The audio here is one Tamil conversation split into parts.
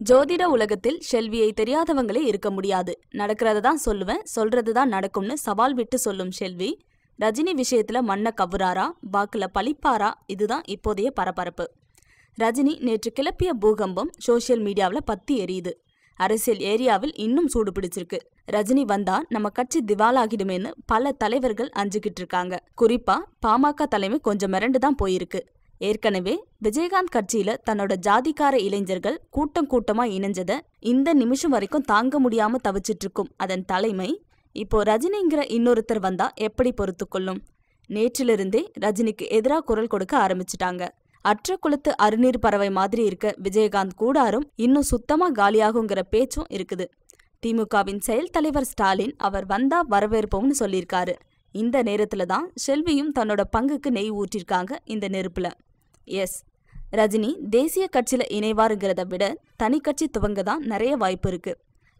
ஜோதிட உலகத்தில் ஷெல்வியை தெரியாதவங்களே இருக்க முடியாது. நடக்கிறத தான் சொல்லுவேன் சொல்றது தான் நடக்கும்னு சவால் விட்டு சொல்லும் ஷெல்வி ரஜினி விஷயத்துல மண்ணை கவுராரா வாக்குல பழிப்பாரா இதுதான் இப்போதைய பரபரப்பு. ரஜினி நேற்று கிளப்பிய பூகம்பம் சோஷியல் மீடியாவில் பத்தி எரியுது. அரசியல் ஏரியாவில் இன்னும் சூடு பிடிச்சிருக்கு. ரஜினி வந்தா நம்ம கட்சி திவாலாகிடுமேன்னு பல தலைவர்கள் அஞ்சுக்கிட்டு இருக்காங்க. குறிப்பா பாமக தலைமை கொஞ்சம் மிரண்டு தான் போயிருக்கு. ஏற்கனவே விஜயகாந்த் கட்சியில தன்னோட ஜாதிக்கார இளைஞர்கள் கூட்டம் கூட்டமா இணைஞ்சத இந்த நிமிஷம் வரைக்கும் தாங்க முடியாம தவிச்சிட்டு இருக்கும். அதன் தலைமை இப்போ ரஜினிங்கிற இன்னொருத்தர் வந்தா எப்படி பொறுத்துக்கொள்ளும் நேற்றிலிருந்தே ரஜினிக்கு எதிரா குரல் கொடுக்க ஆரம்பிச்சிட்டாங்க. அற்ற குளத்து அருநீர் பறவை மாதிரி இருக்க விஜயகாந்த் கூடாரும் இன்னும் சுத்தமா காலியாகுங்கிற பேச்சும் இருக்குது. திமுகவின் செயல் தலைவர் ஸ்டாலின் அவர் வந்தா வரவேற்போம்னு சொல்லியிருக்காரு. இந்த நேரத்துல தான் ஷெல்வியும் தன்னோட பங்குக்கு நெய் ஊற்றிருக்காங்க இந்த நெருப்புல. எஸ். ரஜினி தேசிய கட்சியில் இணைவாருங்கிறத விட தனி கட்சி துவங்க தான் நிறைய வாய்ப்பு இருக்கு.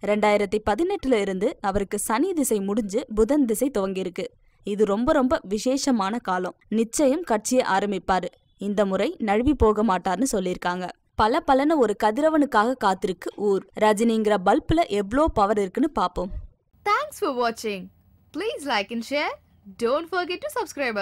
ரெண்டாயிரத்தி பதினெட்டுல இருந்து அவருக்கு சனி திசை முடிஞ்சு புதன் திசை துவங்கியிருக்கு. இது ரொம்ப ரொம்ப விசேஷமான காலம். நிச்சயம் கட்சியை ஆரம்பிப்பாரு. இந்த முறை நழுவி போக மாட்டார்னு சொல்லியிருக்காங்க. பல பலன ஒரு கதிரவனுக்காக காத்திருக்கு ஊர். ரஜினிங்கிற பல்பில் எவ்வளோ பவர் இருக்குன்னு பார்ப்போம் தேங்க்ஸ் for வாட்சிங் please like and share don't forget to subscribe.